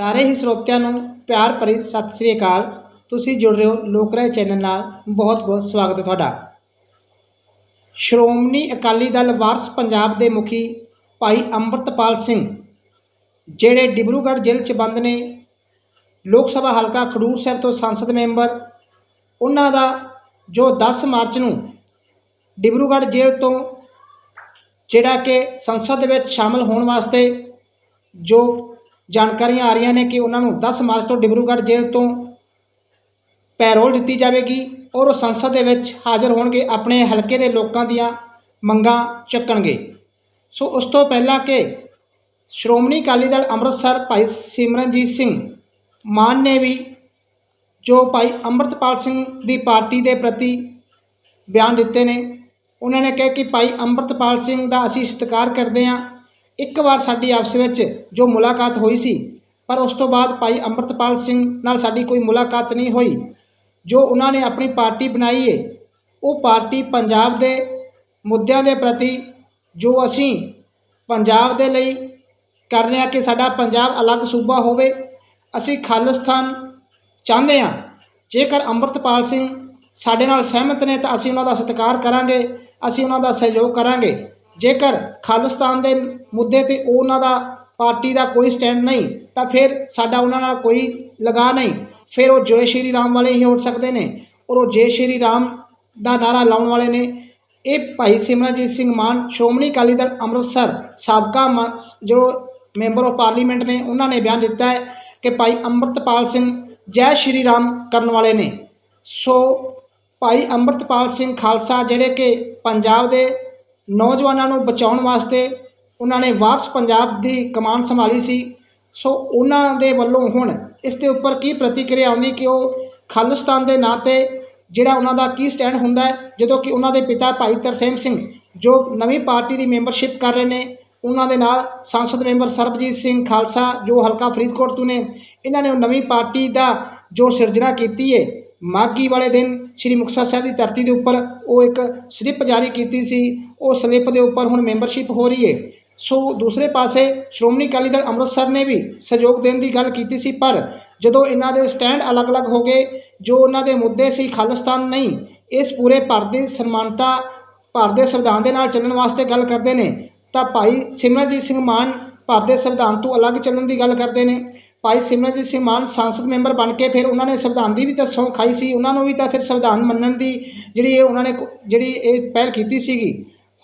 ਸਾਰੇ ਹੀ ਸਰੋਤਿਆਂ ਨੂੰ ਪਿਆਰ ਭਰੀ ਸਤਿ ਸ੍ਰੀ ਅਕਾਲ। ਤੁਸੀਂ ਜੁੜ ਰਹੇ ਹੋ ਲੋਕ ਰਾਏ ਚੈਨਲ ਨਾਲ। ਬਹੁਤ ਬਹੁਤ ਸਵਾਗਤ ਹੈ ਤੁਹਾਡਾ। ਸ਼੍ਰੋਮਣੀ ਅਕਾਲੀ ਦਲ ਵਾਰਸ ਪੰਜਾਬ ਦੇ ਮੁਖੀ ਭਾਈ ਅੰਮ੍ਰਿਤਪਾਲ ਸਿੰਘ, ਜਿਹੜੇ ਡਿਬਰੂਗੜ੍ਹ ਜੇਲ੍ਹ 'ਚ ਬੰਦ ਨੇ, ਲੋਕ ਸਭਾ ਹਲਕਾ ਖਡੂਰ ਸਾਹਿਬ ਤੋਂ ਸੰਸਦ ਮੈਂਬਰ, ਉਹਨਾਂ ਦਾ ਜੋ 10 ਮਾਰਚ ਨੂੰ ਡਿਬਰੂਗੜ੍ਹ ਜੇਲ੍ਹ ਤੋਂ, ਜਿਹੜਾ ਕਿ ਸੰਸਦ ਦੇ ਵਿੱਚ ਸ਼ਾਮਲ ਹੋਣ ਵਾਸਤੇ ਜੋ ਜਾਣਕਾਰੀਆਂ ਆ ਰਹੀਆਂ ਨੇ ਕਿ ਉਹਨਾਂ ਨੂੰ 10 ਮਾਰਚ ਤੋਂ ਡਿਬਰੂਗੜ੍ਹ ਜੇਲ੍ਹ ਤੋਂ ਪੈਰੋਲ ਦਿੱਤੀ ਜਾਵੇਗੀ ਔਰ ਉਹ ਸੰਸਦ ਦੇ ਵਿੱਚ ਹਾਜ਼ਰ ਹੋਣਗੇ, ਆਪਣੇ ਹਲਕੇ ਦੇ ਲੋਕਾਂ ਦੀਆਂ ਮੰਗਾਂ ਚੱਕਣਗੇ। ਸੋ ਉਸ ਤੋਂ ਪਹਿਲਾਂ ਕਿ ਸ਼੍ਰੋਮਣੀ ਅਕਾਲੀ ਦਲ ਅੰਮ੍ਰਿਤਸਰ ਭਾਈ ਸਿਮਰਨਜੀਤ ਸਿੰਘ ਮਾਨ ਨੇ ਵੀ, ਜੋ ਭਾਈ ਅੰਮ੍ਰਿਤਪਾਲ ਸਿੰਘ ਦੀ ਪਾਰਟੀ ਦੇ ਪ੍ਰਤੀ ਬਿਆਨ ਦਿੱਤੇ ਨੇ, ਉਹਨਾਂ ਨੇ ਕਿਹਾ ਕਿ ਭਾਈ ਅੰਮ੍ਰਿਤਪਾਲ ਸਿੰਘ ਦਾ ਅਸੀਂ ਸਤਿਕਾਰ ਕਰਦੇ ਹਾਂ ਇੱਕ ਵਾਰ ਸਾਡੀ ਆਪਸ ਵਿੱਚ ਜੋ ਮੁਲਾਕਾਤ ਹੋਈ ਸੀ, ਪਰ ਉਸ ਤੋਂ ਬਾਅਦ ਭਾਈ ਅੰਮ੍ਰਿਤਪਾਲ ਸਿੰਘ ਨਾਲ ਸਾਡੀ ਕੋਈ ਮੁਲਾਕਾਤ ਨਹੀਂ ਹੋਈ। ਜੋ ਉਹਨਾਂ ਨੇ ਆਪਣੀ ਪਾਰਟੀ ਬਣਾਈ ਏ, ਉਹ ਪਾਰਟੀ ਪੰਜਾਬ ਦੇ ਮੁੱਦਿਆਂ ਦੇ ਪ੍ਰਤੀ ਜੋ ਅਸੀਂ ਪੰਜਾਬ ਦੇ ਲਈ ਕਰ ਰਹੇ ਹਾਂ ਕਿ ਸਾਡਾ ਪੰਜਾਬ ਅਲੱਗ ਸੂਬਾ ਹੋਵੇ, ਅਸੀਂ ਖਾਲਿਸਤਾਨ ਚਾਹੁੰਦੇ ਹਾਂ। ਜੇਕਰ ਅੰਮ੍ਰਿਤਪਾਲ ਸਿੰਘ ਸਾਡੇ ਨਾਲ ਸਹਿਮਤ ਨੇ ਤਾਂ ਅਸੀਂ ਉਹਨਾਂ ਦਾ ਸਤਿਕਾਰ ਕਰਾਂਗੇ, ਅਸੀਂ ਉਹਨਾਂ ਦਾ ਸਹਿਯੋਗ ਕਰਾਂਗੇ। ਜੇਕਰ ਖਾਲਿਸਤਾਨ ਦੇ ਮੁੱਦੇ ਤੇ ਉਹਨਾਂ ਦਾ ਪਾਰਟੀ ਦਾ ਕੋਈ ਸਟੈਂਡ ਨਹੀਂ, ਤਾਂ ਫਿਰ ਸਾਡਾ ਉਹਨਾਂ ਨਾਲ ਕੋਈ ਲਗਾ ਨਹੀਂ। ਫਿਰ ਉਹ ਜੈ ਸ਼੍ਰੀ ਰਾਮ ਵਾਲੇ ਹੀ ਉੱਠ ਸਕਦੇ ਨੇ ਔਰ ਉਹ ਜੈ ਸ਼੍ਰੀ ਰਾਮ ਦਾ ਨਾਰਾ ਲਾਉਣ ਵਾਲੇ ਨੇ। ਇਹ ਭਾਈ ਸਿਮਰਨਜੀਤ ਸਿੰਘ ਮਾਨ, ਸ਼੍ਰੋਮਣੀ ਅਕਾਲੀ ਦਲ ਅੰਮ੍ਰਿਤਸਰ, ਸਾਬਕਾ ਮ- ਜੋ ਮੈਂਬਰ ਆਫ ਪਾਰਲੀਮੈਂਟ ਨੇ, ਉਹਨਾਂ ਨੇ ਬਿਆਨ ਦਿੱਤਾ ਹੈ ਕਿ ਭਾਈ ਅੰਮ੍ਰਿਤਪਾਲ ਸਿੰਘ ਜੈ ਸ਼੍ਰੀ ਰਾਮ ਕਰਨ ਵਾਲੇ ਨੇ। ਸੋ ਭਾਈ ਅੰਮ੍ਰਿਤਪਾਲ ਸਿੰਘ ਖਾਲਸਾ, ਜਿਹੜੇ ਕਿ ਪੰਜਾਬ ਦੇ ਨੌਜਵਾਨਾਂ ਨੂੰ ਬਚਾਉਣ ਵਾਸਤੇ ਉਹਨਾਂ ਨੇ ਵਾਰਸ ਪੰਜਾਬ ਦੀ ਕਮਾਨ ਸੰਭਾਲੀ ਸੀ। ਸੋ ਉਹਨਾਂ ਦੇ ਵੱਲੋਂ ਹੁਣ ਇਸ ਦੇ ਉੱਪਰ ਕੀ ਪ੍ਰਤੀਕਿਰਿਆ ਆਉਂਦੀ ਕਿ ਉਹ ਖਾਲਿਸਤਾਨ ਦੇ ਨਾਂ 'ਤੇ ਜਿਹੜਾ ਉਹਨਾਂ ਦਾ ਕੀ ਸਟੈਂਡ ਹੁੰਦਾ ਹੈ, ਜਦੋਂ ਕਿ ਉਹਨਾਂ ਦੇ ਪਿਤਾ ਭਾਈ ਤਰਸੇਮ ਸਿੰਘ, ਜੋ ਨਵੀਂ ਪਾਰਟੀ ਦੀ ਮੈਂਬਰਸ਼ਿਪ ਕਰ ਰਹੇ ਨੇ, ਉਹਨਾਂ ਦੇ ਨਾਲ ਸੰਸਦ ਮੈਂਬਰ ਸਰਬਜੀਤ ਸਿੰਘ ਖਾਲਸਾ, ਜੋ ਹਲਕਾ ਫਰੀਦਕੋਟ ਤੋਂ ਨੇ, ਇਹਨਾਂ ਨੇ ਉਹ ਨਵੀਂ ਪਾਰਟੀ ਦਾ ਜੋ ਸਿਰਜਣਾ ਕੀਤੀ ਹੈ ਮਾਗੀ ਵਾਲੇ ਦਿਨ ਸ੍ਰੀ ਮੁਕਤਸਰ ਸਾਹਿਬ ਦੀ ਧਰਤੀ ਦੇ ਉੱਪਰ ਉਹ ਇੱਕ ਸਲਿੱਪ ਜਾਰੀ ਕੀਤੀ ਸੀ। ਉਹ ਸਲਿੱਪ ਦੇ ਉੱਪਰ ਹੁਣ ਮੈਂਬਰਸ਼ਿਪ ਹੋ ਰਹੀ ਹੈ ਸੋ ਦੂਸਰੇ ਪਾਸੇ ਸ਼੍ਰੋਮਣੀ ਅਕਾਲੀ ਦਲ ਅੰਮ੍ਰਿਤਸਰ ਨੇ ਵੀ ਸਹਿਯੋਗ ਦੇਣ ਦੀ ਗੱਲ ਕੀਤੀ ਸੀ, ਪਰ ਜਦੋਂ ਇਹਨਾਂ ਦੇ ਸਟੈਂਡ ਅਲੱਗ-ਅਲੱਗ ਹੋ ਗਏ, ਜੋ ਉਹਨਾਂ ਦੇ ਮੁੱਦੇ ਸੀ ਖਾਲਿਸਤਾਨ ਨਹੀਂ, ਇਸ ਪੂਰੇ ਭਾਰਤ ਦੀ ਸਨਮਾਨਤਾ ਭਾਰਤ ਦੇ ਸੰਵਿਧਾਨ ਦੇ ਨਾਲ ਚੱਲਣ ਵਾਸਤੇ ਗੱਲ ਕਰਦੇ ਨੇ, ਤਾਂ ਭਾਈ ਸਿਮਰਨਜੀਤ ਸਿੰਘ ਮਾਨ ਭਾਰਤ ਦੇ ਸੰਵਿਧਾਨ ਤੋਂ ਅਲੱਗ ਚੱਲਣ ਦੀ ਗੱਲ ਕਰਦੇ ਨੇ। ਭਾਈ ਸਿਮਰਨਜੀਤ ਸਿੰਘ ਮਾਨ ਸੰਸਦ ਮੈਂਬਰ ਬਣ ਕੇ ਫਿਰ ਉਹਨਾਂ ਨੇ ਸੰਵਿਧਾਨ ਦੀ ਵੀ ਤਾਂ ਸੌਂ ਖਾਈ ਸੀ, ਉਹਨਾਂ ਨੂੰ ਵੀ ਤਾਂ ਫਿਰ ਸੰਵਿਧਾਨ ਮੰਨਣ ਦੀ ਜਿਹੜੀ ਇਹ ਉਹਨਾਂ ਨੇ ਜਿਹੜੀ ਇਹ ਪਹਿਲ ਕੀਤੀ ਸੀਗੀ।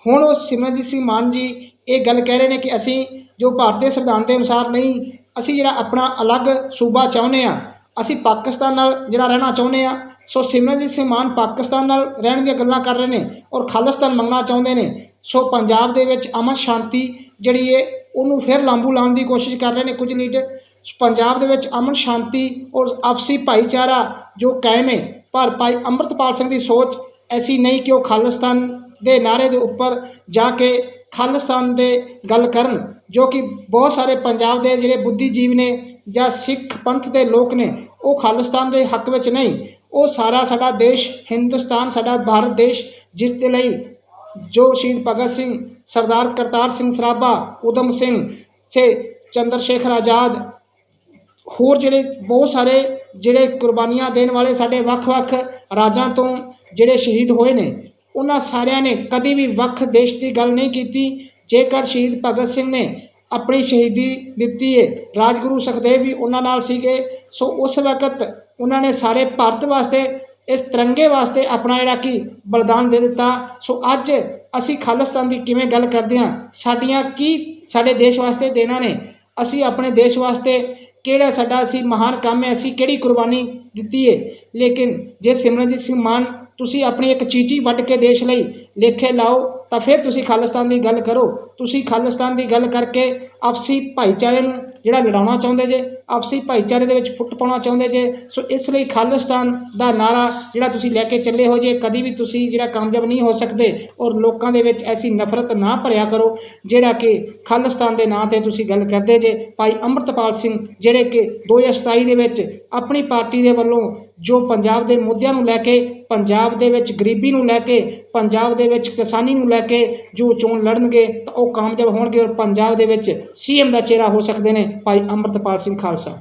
ਹੁਣ ਉਹ ਸਿਮਰਨਜੀਤ ਸਿੰਘ ਮਾਨ ਜੀ ਇਹ ਗੱਲ ਕਹਿ ਰਹੇ ਨੇ ਕਿ ਅਸੀਂ ਜੋ ਭਾਰਤੀ ਸੰਵਿਧਾਨ ਦੇ ਅਨੁਸਾਰ ਨਹੀਂ, ਅਸੀਂ ਜਿਹੜਾ ਆਪਣਾ ਅਲੱਗ ਸੂਬਾ ਚਾਹੁੰਦੇ ਆ ਅਸੀਂ ਪਾਕਿਸਤਾਨ ਨਾਲ ਜਿਹੜਾ ਰਹਿਣਾ ਚਾਹੁੰਦੇ ਆ ਸੋ ਸਿਮਰਨਜੀਤ ਸਿੰਘ ਮਾਨ ਪਾਕਿਸਤਾਨ ਨਾਲ ਰਹਿਣ ਦੀਆਂ ਗੱਲਾਂ ਕਰ ਰਹੇ ਨੇ ਔਰ ਖਾਲਿਸਤਾਨ ਮੰਗਣਾ ਚਾਹੁੰਦੇ ਨੇ, ਸੋ ਪੰਜਾਬ ਦੇ ਵਿੱਚ ਅਮਨ ਸ਼ਾਂਤੀ ਜਿਹੜੀ ਹੈ ਉਹਨੂੰ ਫਿਰ ਲਾਂਬੂ ਲਾਉਣ ਦੀ ਕੋਸ਼ਿਸ਼ ਕਰ ਰਹੇ ਨੇ ਕੁਝ ਲੀਡਰ। ਪੰਜਾਬ ਦੇ ਵਿੱਚ ਅਮਨ ਸ਼ਾਂਤੀ ਔਰ ਆਪਸੀ ਭਾਈਚਾਰਾ ਜੋ ਕਾਇਮ ਹੈ ਪਰ ਭਾਈ ਅੰਮ੍ਰਿਤਪਾਲ ਸਿੰਘ ਦੀ ਸੋਚ ਐਸੀ ਨਹੀਂ ਕਿ ਉਹ ਖਾਲਿਸਤਾਨ ਦੇ ਨਾਰੇ ਦੇ ਉੱਪਰ ਜਾ ਕੇ ਖਾਲਿਸਤਾਨ ਦੇ ਗੱਲ ਕਰਨ, ਜੋ ਕਿ ਬਹੁਤ ਸਾਰੇ ਪੰਜਾਬ ਦੇ ਜਿਹੜੇ ਬੁੱਧੀਜੀਵ ਨੇ ਜਾਂ ਸਿੱਖ ਪੰਥ ਦੇ ਲੋਕ ਨੇ, ਉਹ ਖਾਲਿਸਤਾਨ ਦੇ ਹੱਕ ਵਿੱਚ ਨਹੀਂ। ਉਹ ਸਾਰਾ ਸਾਡਾ ਦੇਸ਼ ਹਿੰਦੁਸਤਾਨ, ਸਾਡਾ ਭਾਰਤ ਦੇਸ਼, ਜਿਸ ਦੇ ਲਈ ਜੋ ਸ਼ਹੀਦ ਭਗਤ ਸਿੰਘ, ਸਰਦਾਰ ਕਰਤਾਰ ਸਿੰਘ ਸਰਾਭਾ ਉਦਮ ਸਿੰਘ, ਤੇ ਚੰਦਰ ਸ਼ੇਖਰ ਆਜ਼ਾਦ, ਹੋਰ ਜਿਹੜੇ ਬਹੁਤ ਸਾਰੇ ਜਿਹੜੇ ਕੁਰਬਾਨੀਆਂ ਦੇਣ ਵਾਲੇ ਸਾਡੇ ਵੱਖ-ਵੱਖ ਰਾਜਾਂ ਤੋਂ ਜਿਹੜੇ ਸ਼ਹੀਦ ਹੋਏ ਨੇ ਉਹਨਾਂ ਸਾਰਿਆਂ ਨੇ ਕਦੀ ਵੀ ਵੱਖ ਦੇਸ਼ ਦੀ ਗੱਲ ਨਹੀਂ ਕੀਤੀ। ਜੇਕਰ ਸ਼ਹੀਦ ਭਗਤ ਸਿੰਘ ਨੇ ਆਪਣੀ ਸ਼ਹੀਦੀ ਦਿੱਤੀ ਹੈ ਰਾਜਗੁਰੂ ਸੁਖਦੇਵ ਵੀ ਉਹਨਾਂ ਨਾਲ ਸੀਗੇ। ਸੋ ਉਸ ਵਕਤ ਉਹਨਾਂ ਨੇ ਸਾਰੇ ਭਾਰਤ ਵਾਸਤੇ, ਇਸ ਤਿਰੰਗੇ ਵਾਸਤੇ ਆਪਣਾ ਜਿਹੜਾ ਕਿ ਬਲਿਦਾਨ ਦੇ ਦਿੱਤਾ। ਸੋ ਅੱਜ ਅਸੀਂ ਖਾਲਿਸਤਾਨ ਦੀ ਕਿਵੇਂ ਗੱਲ ਕਰਦੇ ਹਾਂ? ਸਾਡੀਆਂ ਕੀ ਸਾਡੇ ਦੇਸ਼ ਵਾਸਤੇ ਦੇਣਾ ਨੇ? ਅਸੀਂ ਆਪਣੇ ਦੇਸ਼ ਵਾਸਤੇ ਕਿਹੜਾ ਸਾਡਾ ਅਸੀਂ ਮਹਾਨ ਕੰਮ ਹੈ? ਅਸੀਂ ਕਿਹੜੀ ਕੁਰਬਾਨੀ ਦਿੱਤੀ ਹੈ ਲੇਕਿਨ ਜੇ ਸਿਮਰਨਜੀਤ ਸਿੰਘ ਮਾਨ ਤੁਸੀਂ ਆਪਣੀ ਇੱਕ ਚੀਚੀ ਵੱਢ ਕੇ ਦੇਸ਼ ਲਈ ਲੇਖੇ ਲਾਓ, ਤਾਂ ਫਿਰ ਤੁਸੀਂ ਖਾਲਿਸਤਾਨ ਦੀ ਗੱਲ ਕਰੋ। ਤੁਸੀਂ ਖਾਲਿਸਤਾਨ ਦੀ ਗੱਲ ਕਰਕੇ ਆਪਸੀ ਭਾਈਚਾਰੇ ਨੂੰ ਜਿਹੜਾ ਲੜਾਉਣਾ ਚਾਹੁੰਦੇ ਜੇ, ਆਪਸੀ ਭਾਈਚਾਰੇ ਦੇ ਵਿੱਚ ਫੁੱਟ ਪਾਉਣਾ ਚਾਹੁੰਦੇ ਜੇ, ਸੋ ਇਸ ਲਈ ਖਾਲਿਸਤਾਨ ਦਾ ਨਾਰਾ ਜਿਹੜਾ ਤੁਸੀਂ ਲੈ ਕੇ ਚੱਲੇ ਹੋ ਜੇ, ਕਦੀ ਵੀ ਤੁਸੀਂ ਜਿਹੜਾ ਕਾਮਯਾਬ ਨਹੀਂ ਹੋ ਸਕਦੇ, ਔਰ ਲੋਕਾਂ ਦੇ ਵਿੱਚ ਐਸੀ ਨਫ਼ਰਤ ਨਾ ਭਰਿਆ ਕਰੋ, ਜਿਹੜਾ ਕਿ ਖਾਲਿਸਤਾਨ ਦੇ ਨਾਂ ਤੇ ਤੁਸੀਂ ਗੱਲ ਕਰਦੇ ਜੇ। ਭਾਈ ਅੰਮ੍ਰਿਤਪਾਲ ਸਿੰਘ, ਜਿਹੜੇ ਕਿ 2027 ਦੇ ਵਿੱਚ ਆਪਣੀ ਪਾਰਟੀ ਦੇ ਵੱਲੋਂ ਜੋ ਪੰਜਾਬ ਦੇ ਮੁੱਦਿਆਂ ਨੂੰ ਲੈ ਕੇ, ਪੰਜਾਬ ਦੇ ਵਿੱਚ ਗਰੀਬੀ ਨੂੰ ਲੈ ਕੇ, ਪੰਜਾਬ ਦੇ ਵਿੱਚ ਕਿਸਾਨੀ ਨੂੰ ਲੈ ਕੇ ਜੋ ਚੋਣ ਲੜਨਗੇ, ਤਾਂ ਉਹ ਕਾਮਯਾਬ ਹੋਣਗੇ ਔਰ ਪੰਜਾਬ ਦੇ ਵਿੱਚ ਸੀਐਮ ਦਾ ਚਿਹਰਾ ਹੋ ਸਕਦੇ ਨੇ ਭਾਈ ਅੰਮ੍ਰਿਤਪਾਲ ਸਿੰਘ ਖਾਲਸਾ।